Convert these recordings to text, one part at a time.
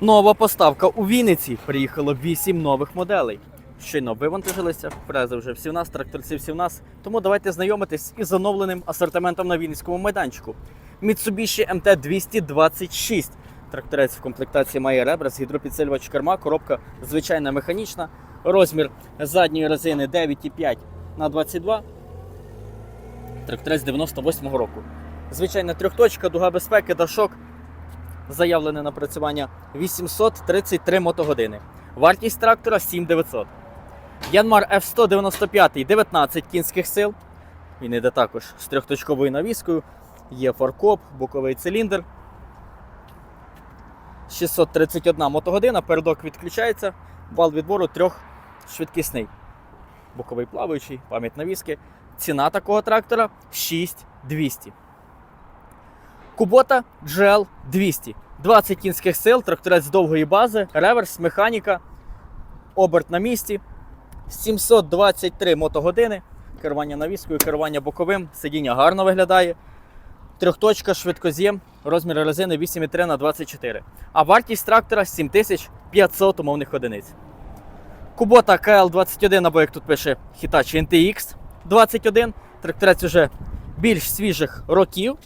Нова поставка у Вінниці. Приїхало 8 нових моделей. Щойно вивантажилися, фрези вже всі в нас, тракторці всі в нас. Тому давайте знайомитись із оновленим асортиментом на Вінницькому майданчику. Mitsubishi MT-226. Тракторець в комплектації має реверс, гідропідсилювач керма, коробка звичайна механічна. Розмір задньої резини 9,5 на 22. Тракторець 98-го року. Звичайна трьохточка, дуга безпеки, дашок. Заявлене напрацювання 833 мотогодини. Вартість трактора 7900. Янмар F195 19 кінських сил. Він іде також з трьохточковою навіскою. Є фаркоп, боковий циліндр. 631 мотогодина, передок відключається, вал відбору трьох швидкісний. Боковий плаваючий, пам'ять навіски. Ціна такого трактора 6200. Кубота GL 200. 20 кінських сил, тракторець довгої бази, реверс, механіка, оберт на місці. 723 мотогодини. Керування навіскою, керування боковим, сидіння гарно виглядає. Трьохточка, швидкоз'єм, розмір резини 8,3 на 24. А вартість трактора 7500 умовних одиниць. Кубота КЛ21, або як тут пише Hitachi NTX 21. Тракторець уже більш свіжих років.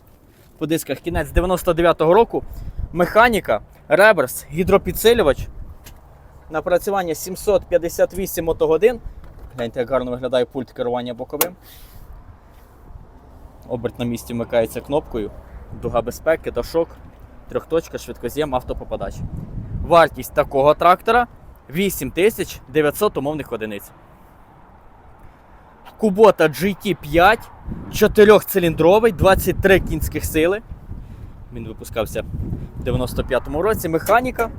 По дисках кінець 99-го року. Механіка, реверс, гідропідсилювач. Напрацювання 758 мотогодин. Гляньте, як гарно виглядає пульт керування боковим. Оберт на місці вмикається кнопкою. Дуга безпеки, дашок, трьохточка, швидкоз'єм, автопопадач. Вартість такого трактора 8900 умовних одиниць. Кубота GT5, 4-циліндровий, 23 кінських сили. Він випускався в 95-му році. Механіка.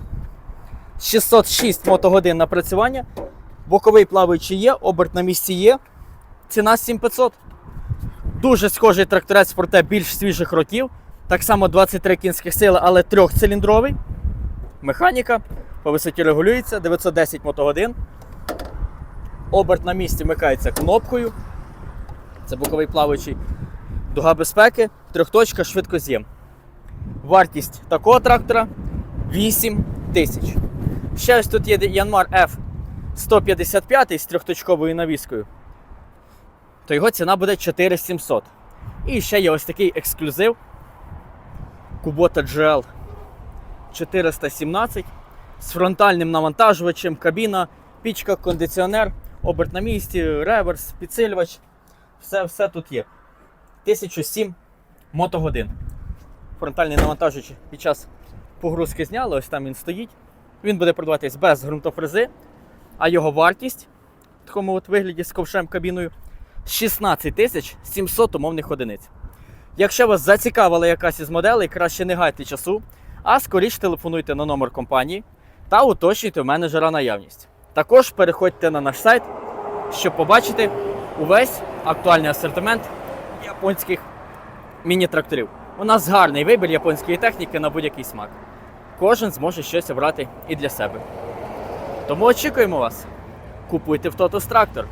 606 мотогодин напрацювання. Боковий плаваючий є, оберт на місці є. Ціна 7500. Дуже схожий тракторець, проте більш свіжих років. Так само 23 кінських сили, але трьохциліндровий. Механіка по висоті регулюється, 910 мотогодин. Оберт на місці вмикається кнопкою. Це боковий плаваючий. Дуга безпеки, трьохточка, швидкоз'єм. Вартість такого трактора 8 тисяч. Ще ось тут є Янмар F155 з трьохточковою навіскою. То його ціна буде 4700. І ще є ось такий ексклюзив. Kubota GL 417 з фронтальним навантажувачем, кабіна, пічка, кондиціонер, оберт на місці, реверс, підсилювач. Все, все тут є. 1007 мотогодин. Фронтальний навантажувач під час погрузки зняли, ось там він стоїть. Він буде продаватись без ґрунтофрези, а його вартість в такому от вигляді з ковшем кабіною 16 тисяч 700 умовних одиниць. Якщо вас зацікавила якась із моделей, краще не гайте часу, а скоріше телефонуйте на номер компанії та уточнюйте менеджера наявність. Також переходьте на наш сайт, щоб побачити увесь актуальний асортимент японських міні-тракторів. У нас гарний вибір японської техніки на будь-який смак. Кожен зможе щось обрати і для себе. Тому очікуємо вас. Купуйте в Totus трактор.